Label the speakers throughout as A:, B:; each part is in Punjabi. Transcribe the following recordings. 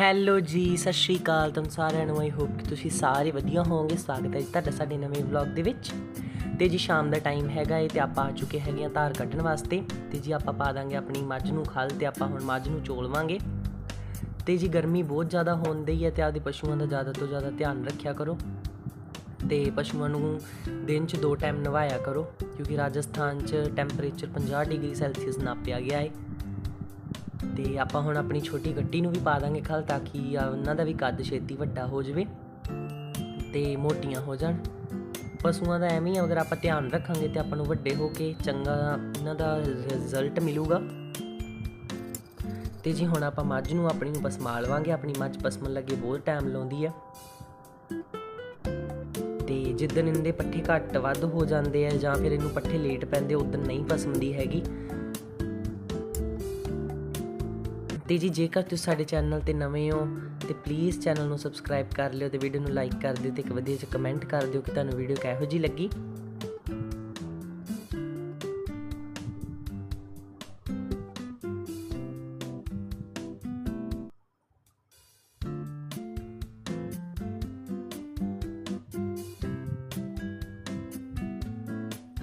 A: ਹੈਲੋ ਜੀ, ਸਤਿ ਸ਼੍ਰੀ ਅਕਾਲ ਤੁਹਾਨੂੰ ਸਾਰਿਆਂ ਨੂੰ ਆਈ ਹੋਪ ਕਿ ਤੁਸੀਂ ਸਾਰੇ ਵਧੀਆ ਹੋਵੋਗੇ। ਸਵਾਗਤ ਹੈ ਜੀ ਤੁਹਾਡਾ ਸਾਡੇ ਨਵੇਂ ਵਲੌਗ ਦੇ ਵਿੱਚ। ਤੇ ਜੀ ਸ਼ਾਮ ਦਾ ਟਾਈਮ ਹੈਗਾ ਏ ਤੇ ਆਪਾਂ ਆ ਚੁੱਕੇ ਹੈਗੇ ਆ ਧਾਰ ਕੱਢਣ ਵਾਸਤੇ। ਤੇ ਜੀ ਆਪਾਂ ਪਾ ਦਾਂਗੇ ਆਪਣੀ ਮੱਝ ਨੂੰ ਖਲ ਤੇ ਆਪਾਂ ਹੁਣ ਮੱਝ ਨੂੰ ਚੋਲਵਾਂਗੇ ਤੇ ਜੀ ਗਰਮੀ ਬਹੁਤ ਜ਼ਿਆਦਾ ਹੁੰਦੀ ਹੈ ਤੇ ਆਪਦੇ ਪਸ਼ੂਆਂ ਦਾ ਜ਼ਿਆਦਾ ਤੋਂ ਜ਼ਿਆਦਾ ਧਿਆਨ ਰੱਖਿਆ ਕਰੋ। ਤੇ ਪਸ਼ੂਆਂ ਨੂੰ ਦਿਨ 'ਚ ਦੋ ਟਾਈਮ ਨਵਾਇਆ ਕਰੋ, ਕਿਉਂਕਿ ਰਾਜਸਥਾਨ 'ਚ ਟੈਂਪਰੇਚਰ 50 ਡਿਗਰੀ ਸੈਲਸੀਅਸ ਨਾਪਿਆ ਗਿਆ ਹੈ ਤੇ ਆਪਾਂ ਹੁਣ ਆਪਣੀ ਛੋਟੀ ਗੱਟੀ ਨੂੰ ਵੀ ਪਾ ਦਾਂਗੇ ਖਲ ਤਾਂ ਕਿ ਉਹਨਾਂ ਦਾ ਵੀ ਕੱਦ ਛੇਤੀ ਵੱਡਾ ਹੋ ਜਾਵੇ ਤੇ ਮੋਟੀਆਂ ਹੋ ਜਾਣ। ਪਸ਼ੂਆਂ ਦਾ ਐਵੇਂ ਹੀ ਅਗਰ ਆਪਾਂ ਧਿਆਨ ਰੱਖਾਂਗੇ ਤੇ ਆਪਾਂ ਨੂੰ ਵੱਡੇ ਹੋ ਕੇ ਚੰਗਾ ਇਹਨਾਂ ਦਾ ਰਿਜ਼ਲਟ ਮਿਲੂਗਾ। ਤੇ ਜੀ ਹੁਣ ਆਪਾਂ ਮੱਝ ਨੂੰ ਆਪਣੀ ਨੂੰ ਪਸਮਾ ਲਵਾਂਗੇ ਆਪਣੀ ਮੱਝ ਪਸਮਣ ਲੱਗੇ ਬਹੁਤ ਟਾਈਮ ਲਾਉਂਦੀ ਆ। ਤੇ ਜਿੱਦਣ ਇਹਦੇ ਪੱਠੇ ਘੱਟ ਵੱਧ ਹੋ ਜਾਂਦੇ ਆ ਜਾਂ ਫਿਰ ਇਹਨੂੰ ਪੱਠੇ ਲੇਟ ਪੈਂਦੇ, ਉਦੋਂ ਨਹੀਂ ਪਸਮਦੀ ਹੈਗੀ। ਤੇ ਜੀ, ਜੇਕਰ ਤੁਸੀਂ ਸਾਡੇ ਚੈਨਲ ਤੇ ਨਵੇਂ ਹੋ, ਤੇ ਪਲੀਜ਼ ਚੈਨਲ ਨੂੰ ਸਬਸਕ੍ਰਾਈਬ ਕਰ ਲਿਓ ਤੇ ਵੀਡੀਓ ਨੂੰ ਲਾਈਕ ਕਰ ਦਿਓ ਤੇ ਇੱਕ ਵਧੀਆ ਜਿਹਾ ਕਮੈਂਟ ਕਰ ਦਿਓ ਕਿ ਤੁਹਾਨੂੰ ਵੀਡੀਓ ਕਿਹੋ ਜੀ ਲੱਗੀ।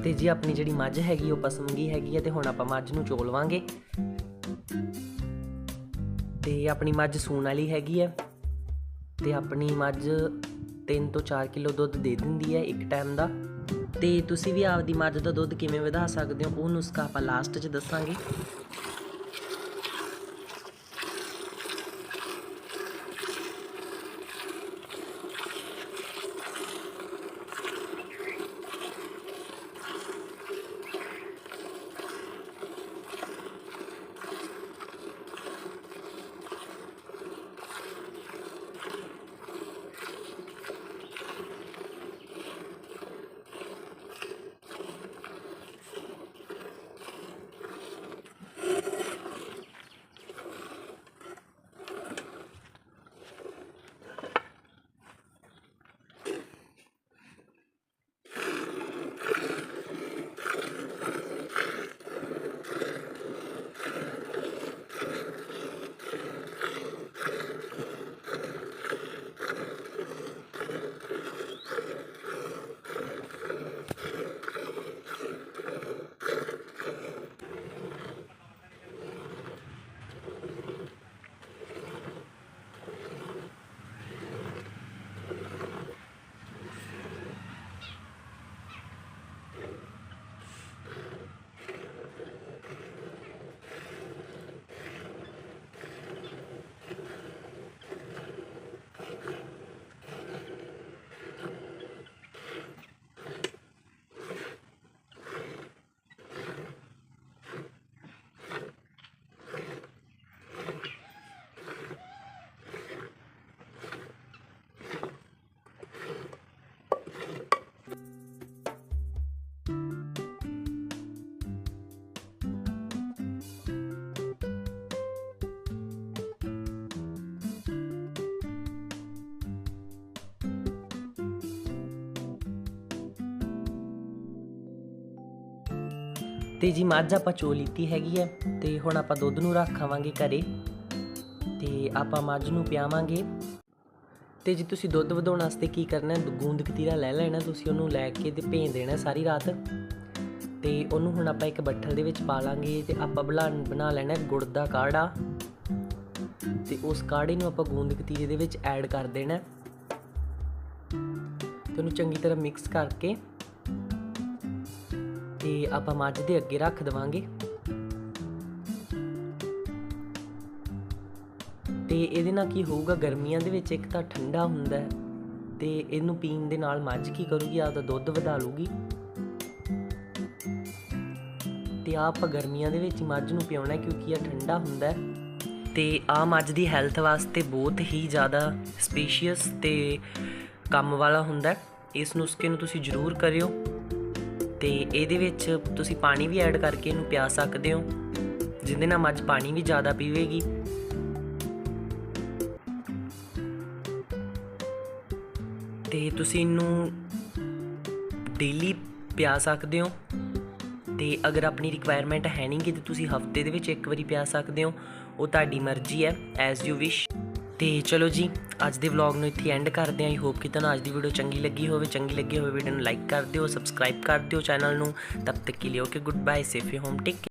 A: ਤੇ ਜੀ, ਆਪਣੀ ਜਿਹੜੀ ਮੱਝ ਹੈਗੀ, ਉਹ ਪਸਮਗੀ ਹੈਗੀ ਹੈ ਤੇ ਹੁਣ ਆਪਾਂ ਮੱਝ ਨੂੰ ਚੋਲਵਾਂਗੇ ਤੇ ਆਪਣੀ ਮੱਝ ਸੂਣ ਵਾਲੀ ਹੈਗੀ ਹੈ ਤੇ ਆਪਣੀ ਮੱਝ 3 ਤੋਂ 4 ਕਿਲੋ ਦੁੱਧ ਦੇ ਦਿੰਦੀ ਹੈ ਇੱਕ ਟਾਈਮ ਦਾ। ਤੇ ਤੁਸੀਂ ਵੀ ਆਪਦੀ ਮੱਝ ਦਾ ਦੁੱਧ ਕਿਵੇਂ ਵਧਾ ਸਕਦੇ ਹੋ, ਉਹ ਨੁਸਖਾ ਆਪਾਂ ਲਾਸਟ 'ਚ ਦੱਸਾਂਗੇ। ਤੇ ਜੀ ਮੱਝ ਆਪਾਂ ਚੋ ਲਿੱਤੀ ਹੈਗੀ ਹੈ ਤੇ ਹੁਣ ਆਪਾਂ ਦੁੱਧ ਨੂੰ ਰੱਖਾਵਾਂਗੇ ਘਰੇ। ਤੇ ਆਪਾਂ ਮੱਝ ਨੂੰ ਪਿਆਵਾਂਗੇ। ਤੇ ਜੇ ਤੁਸੀਂ ਦੁੱਧ ਵਧਾਉਣ ਵਾਸਤੇ ਕੀ ਕਰਨਾ ਹੈ ਗੂੰਦ ਕਤੀਰਾ ਲੈ ਲੈਣਾ, ਤੁਸੀਂ ਉਹਨੂੰ ਲੈ ਕੇ ਤੇ ਭੇਂ ਦੇਣਾ ਸਾਰੀ ਰਾਤ। ਤੇ ਉਹਨੂੰ ਹੁਣ ਆਪਾਂ ਇੱਕ ਬੱਠਲ ਦੇ ਵਿੱਚ ਪਾ ਲਾਂਗੇ ਤੇ ਆਪਾਂ ਬਣਾ ਬਣਾ ਲੈਣਾ ਗੁੜ ਦਾ ਕਾੜਾ। ਤੇ ਉਸ ਕਾੜੇ ਨੂੰ ਆਪਾਂ ਗੂੰਦ ਕਤੀਰੇ ਦੇ ਵਿੱਚ ਐਡ ਕਰ ਦੇਣਾ। ਹੈ। ਤੇ ਉਹਨੂੰ ਚੰਗੀ ਤਰ੍ਹਾਂ ਮਿਕਸ ਕਰਕੇ ਤੇ ਆਪਾਂ ਮੱਝ ਦੇ ਅੱਗੇ ਰੱਖ ਦਵਾਂਗੇ। ਤੇ ਇਹਦੇ ਨਾਲ ਕੀ ਹੋਊਗਾ, ਗਰਮੀਆਂ ਦੇ ਵਿੱਚ ਇੱਕ ਤਾਂ ਠੰਡਾ ਹੁੰਦਾ ਹੈ ਤੇ ਇਹਨੂੰ ਪੀਣ ਦੇ ਨਾਲ ਮੱਝ ਕੀ ਕਰੂਗੀ, ਆਪਦਾ ਦੁੱਧ ਵਧਾ ਲੂਗੀ ਤੇ ਆਹ ਆਪਾਂ ਗਰਮੀਆਂ ਦੇ ਵਿੱਚ ਮੱਝ ਨੂੰ ਪਿਆਉਣਾ ਕਿਉਂਕਿ ਇਹ ਠੰਡਾ ਹੁੰਦਾ ਹੈ। ਤੇ ਆ ਮੱਝ ਦੀ ਹੈਲਥ ਵਾਸਤੇ ਬਹੁਤ ਹੀ ਜ਼ਿਆਦਾ ਸਪੀਸ਼ੀਅਸ ਤੇ ਕੰਮ ਵਾਲਾ ਹੁੰਦਾ ਇਸ ਨੁਸਖੇ ਨੂੰ ਤੁਸੀਂ ਜ਼ਰੂਰ ਕਰਿਓ। ਤੇ ਇਹਦੇ ਵਿੱਚ ਤੁਸੀਂ ਪਾਣੀ ਵੀ ਐਡ ਕਰਕੇ ਇਹਨੂੰ ਪਿਆ ਸਕਦੇ ਹੋ, ਜਿਹਦੇ ਨਾਲ ਮੱਝ ਪਾਣੀ ਵੀ ਜ਼ਿਆਦਾ ਪੀਵੇਗੀ। ਤੇ ਤੁਸੀਂ ਇਹਨੂੰ ਡੇਲੀ ਪਿਆ ਸਕਦੇ ਹੋ। ਤੇ ਅਗਰ ਆਪਣੀ ਰਿਕੁਆਇਰਮੈਂਟ ਹੈ ਨਹੀਂ ਕਿ ਤੇ ਤੁਸੀਂ ਹਫ਼ਤੇ ਦੇ ਵਿੱਚ ਇੱਕ ਵਾਰੀ ਪਿਆ ਸਕਦੇ ਹੋ। ਉਹ ਤੁਹਾਡੀ ਮਰਜ਼ੀ ਹੈ ਐਜ਼ ਯੂ ਵਿਸ਼ ਤੇ ਚਲੋ ਜੀ, ਅੱਜ ਦੇ ਵਲੌਗ ਨੂੰ ਇੱਥੇ ਐਂਡ ਕਰਦੇ ਆਂ ਆਈ ਹੋਪ ਕਿ ਤੁਹਾਨੂੰ ਅੱਜ ਦੀ ਵੀਡੀਓ ਚੰਗੀ ਲੱਗੀ ਹੋਵੇ। ਚੰਗੀ ਲੱਗੀ ਹੋਵੇ ਵੀਡੀਓ ਨੂੰ ਲਾਈਕ ਕਰ ਦਿਓ ਸਬਸਕ੍ਰਾਈਬ ਕਰ ਦਿਓ ਚੈਨਲ ਨੂੰ। ਤਬ ਤੱਕ ਕੇ ਲਈ okay good bye safe home take